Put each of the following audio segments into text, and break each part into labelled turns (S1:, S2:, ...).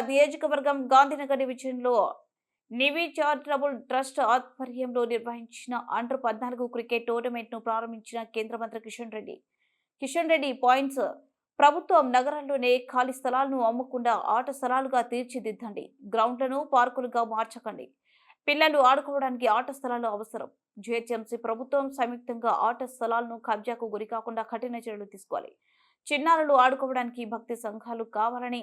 S1: హుషురాబాద్ నియోజకవర్గం గాంధీనగర్ డివిజన్లో నివి charitable trust ఆధ్వర్యంలో నిర్వహించిన అండర్ పద్నాలుగు క్రికెట్ టోర్నమెంట్ను ప్రారంభించిన కేంద్ర మంత్రి కిషన్ రెడ్డి. కిషన్ రెడ్డి పాయింట్స్ ప్రభుత్వం నగరంలోనే ఖాళీ స్థలాలను అమ్మకుండా ఆట స్థలాలుగా తీర్చిదిద్దండి. గ్రౌండ్లను పార్కులుగా మార్చకండి. పిల్లలు ఆడుకోవడానికి ఆట స్థలాలు అవసరం. జిహెచ్ఎంసీ ప్రభుత్వం సంయుక్తంగా ఆట స్థలాలను కబ్జాకు గురికాకుండా కఠిన చర్యలు తీసుకోవాలి. చిన్నారులు ఆడుకోవడానికి భక్తి సంఘాలు కావాలని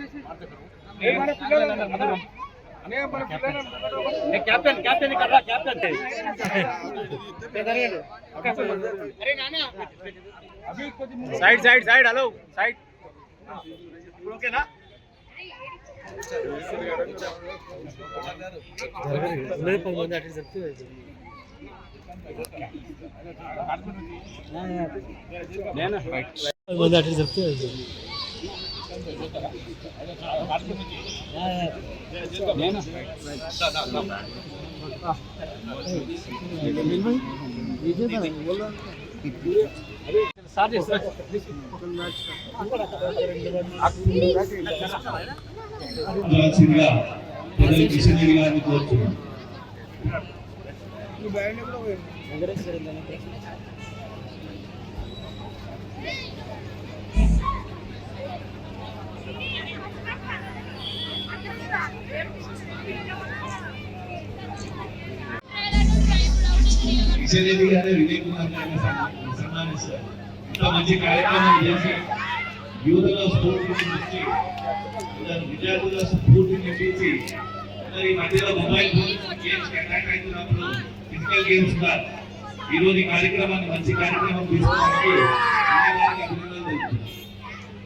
S2: మన పిల్లలు అనే మన పిల్లలు
S3: ఏ కెప్టెన్ కెప్టెన్ ఇక్కడ రా, కెప్టెన్ అరే నాన్న
S2: అభి కొద్ది ముందు
S3: side side side hello side ఇప్పుడు ఓకేనా నేను నేను స్టార్ట్ చేస్తా
S4: ఉండాల్సిందిగా పెద్దలు కిషన్ రెడ్డి గారిని కోరుతున్నాను కిషన్ రెడ్డి గారే విజయ్ కుమార్ గారిని సన్మా- సన్మానిస్తారు ఇంత మంచి కార్యక్రమం చేసి యువతలో స్ఫూర్తిని ఇచ్చి విద్యార్థుల స్ఫూర్తిని నింపించి అందరి మధ్యలో మొబైల్ ఫోన్ గేమ్స్ అటాక్ అవుతున్నప్పుడు ఫిజికల్ గేమ్స్గా ఈరోజు ఈ కార్యక్రమాన్ని మంచి కార్యక్రమం తీసుకోవడానికి అభినందనలు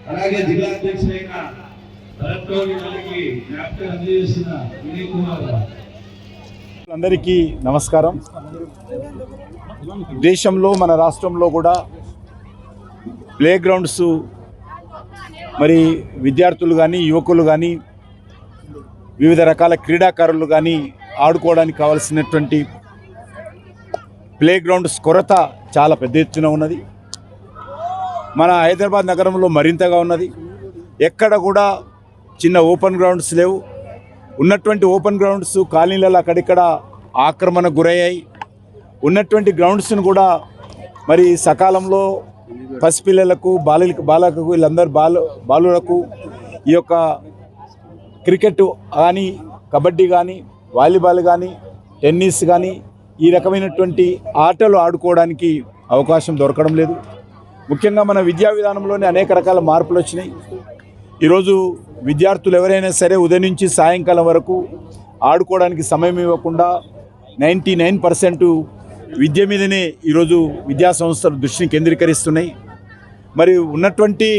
S4: అలాగే జిల్లా అధ్యక్షులైన భరత్ గౌడ్ గారికి జ్ఞాపకం అందజేస్తున్న వినయ్ కుమార్ గారు.
S5: అందరికీ నమస్కారం. దేశంలో మన రాష్ట్రంలో కూడా ప్లే గ్రౌండ్స్ మరి విద్యార్థులు కానీ యువకులు కానీ వివిధ రకాల క్రీడాకారులు కానీ ఆడుకోవడానికి కావలసినటువంటి ప్లే గ్రౌండ్స్ కొరత చాలా పెద్ద ఎత్తున ఉన్నది. మన హైదరాబాద్ నగరంలో మరింతగా ఉన్నది. ఎక్కడ కూడా చిన్న ఓపెన్ గ్రౌండ్స్ లేవు. ఉన్నటువంటి ఓపెన్ గ్రౌండ్స్ కాలనీలలో అక్కడిక్కడ ఆక్రమణ గురయ్యాయి. ఉన్నటువంటి గ్రౌండ్స్ను కూడా మరి సకాలంలో పసిపిల్లలకు బాలులకు బాలకు వీళ్ళందరూ బాలు బాలులకు ఈ యొక్క క్రికెట్ కానీ కబడ్డీ కానీ వాలీబాల్ కానీ టెన్నిస్ కానీ ఈ రకమైనటువంటి ఆటలు ఆడుకోవడానికి అవకాశం దొరకడం లేదు. ముఖ్యంగా మన విద్యా విధానంలోనే అనేక రకాల మార్పులు వచ్చినాయి. ఈరోజు విద్యార్థులు ఎవరైనా సరే ఉదయం నుంచి సాయంకాలం వరకు ఆడుకోవడానికి సమయం ఇవ్వకుండా నైంటీ నైన్ పర్సెంట్ విద్య మీదనే ఈరోజు విద్యా సంస్థలు దృష్టిని కేంద్రీకరిస్తున్నాయి. మరి ఉన్నటువంటి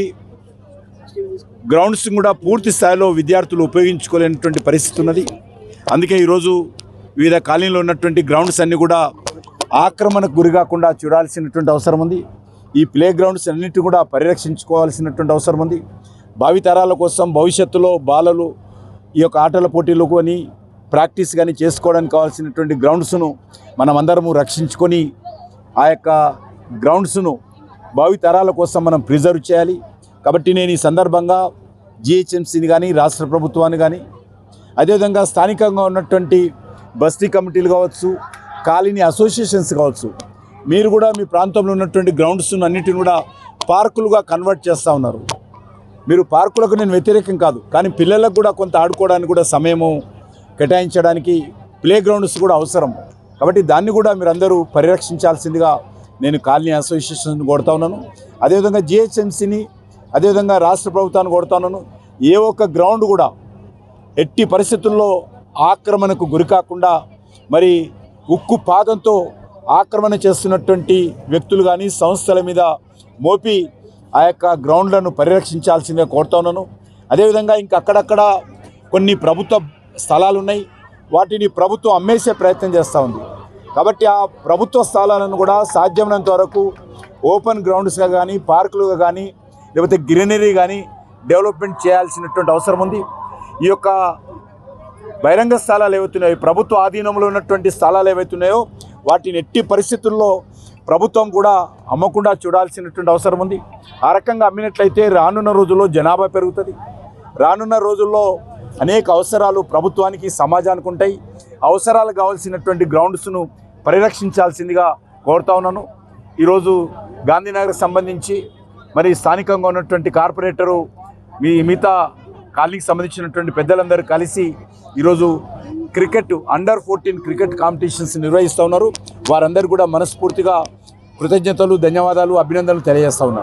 S5: గ్రౌండ్స్ కూడా పూర్తి స్థాయిలో విద్యార్థులు ఉపయోగించుకోలేనటువంటి పరిస్థితి ఉన్నది. అందుకే ఈరోజు వివిధ కాలనీలో ఉన్నటువంటి గ్రౌండ్స్ అన్నీ కూడా ఆక్రమణకు గురి కాకుండా చూడాల్సినటువంటి అవసరం ఉంది. ఈ ప్లే గ్రౌండ్స్ అన్నిటి కూడా పరిరక్షించుకోవాల్సినటువంటి అవసరం ఉంది. భావితరాల కోసం భవిష్యత్తులో బాలలు ఈ యొక్క ఆటల పోటీలు కొని ప్రాక్టీస్ కానీ చేసుకోవడానికి కావాల్సినటువంటి గ్రౌండ్స్ను మనమందరము రక్షించుకొని ఆ యొక్క గ్రౌండ్స్ను భావితరాల కోసం మనం ప్రిజర్వ్ చేయాలి. కాబట్టి నేను ఈ సందర్భంగా జిహెచ్ఎంసీని కానీ రాష్ట్ర ప్రభుత్వాన్ని కానీ అదేవిధంగా స్థానికంగా ఉన్నటువంటి బస్తీ కమిటీలు కావచ్చు కాలనీ అసోసియేషన్స్ కావచ్చు మీరు కూడా మీ ప్రాంతంలో ఉన్నటువంటి గ్రౌండ్స్ అన్నిటిని కూడా పార్కులుగా కన్వర్ట్ చేస్తూ ఉన్నారు. మీరు పార్కులకు నేను వ్యతిరేకం కాదు కానీ పిల్లలకు కూడా కొంత ఆడుకోవడానికి కూడా సమయము కేటాయించడానికి ప్లే గ్రౌండ్స్ కూడా అవసరం. కాబట్టి దాన్ని కూడా మీరందరూ పరిరక్షించాల్సిందిగా నేను కాలనీ అసోసియేషన్ కొడతా ఉన్నాను. అదేవిధంగా జిహెచ్ఎంసీని అదేవిధంగా రాష్ట్ర ప్రభుత్వాన్ని కొడతా ఉన్నాను. ఏ ఒక్క గ్రౌండ్ కూడా ఎట్టి పరిస్థితుల్లో ఆక్రమణకు గురి కాకుండా మరి ఉక్కు పాదంతో ఆక్రమణ చేస్తున్నటువంటి వ్యక్తులు కానీ సంస్థల మీద మోపి ఆ యొక్క గ్రౌండ్లను పరిరక్షించాల్సిందిగా కోరుతా ఉన్నాను. అదేవిధంగా ఇంక అక్కడక్కడ కొన్ని ప్రభుత్వ స్థలాలు ఉన్నాయి వాటిని ప్రభుత్వం అమ్మేసే ప్రయత్నం చేస్తూ ఉంది. కాబట్టి ఆ ప్రభుత్వ స్థలాలను కూడా సాధ్యమైనంత వరకు ఓపెన్ గ్రౌండ్స్గా కానీ పార్కులుగా కానీ లేకపోతే గ్రీనరీ కానీ డెవలప్మెంట్ చేయాల్సినటువంటి అవసరం ఉంది. ఈ యొక్క బహిరంగ స్థలాలు ఏవైతున్నాయో ప్రభుత్వ ఆధీనంలో ఉన్నటువంటి స్థలాలు ఏవైతున్నాయో వాటిని ఎట్టి పరిస్థితుల్లో ప్రభుత్వం కూడా అమ్మకుండా చూడాల్సినటువంటి అవసరం ఉంది. ఆ రకంగా అమ్మినట్లయితే రానున్న రోజుల్లో జనాభా పెరుగుతుంది. రానున్న రోజుల్లో అనేక అవసరాలు ప్రభుత్వానికి సమాజానికి ఉంటాయి. అవసరాలు కావాల్సినటువంటి గ్రౌండ్స్ను పరిరక్షించాల్సిందిగా కోరుతా ఉన్నాను. ఈరోజు గాంధీనగర్ సంబంధించి మరి స్థానికంగా ఉన్నటువంటి కార్పొరేటరు మీ మిగతా కాలనీకి సంబంధించినటువంటి పెద్దలందరూ కలిసి ఈరోజు cricket under fourteen cricket competitions నిర్వహిస్తూ ఉన్నారు. వారందరూ కూడా మనస్ఫూర్తిగా కృతజ్ఞతలు ధన్యవాదాలు అభినందనలు తెలియజేస్తూ ఉన్నారు.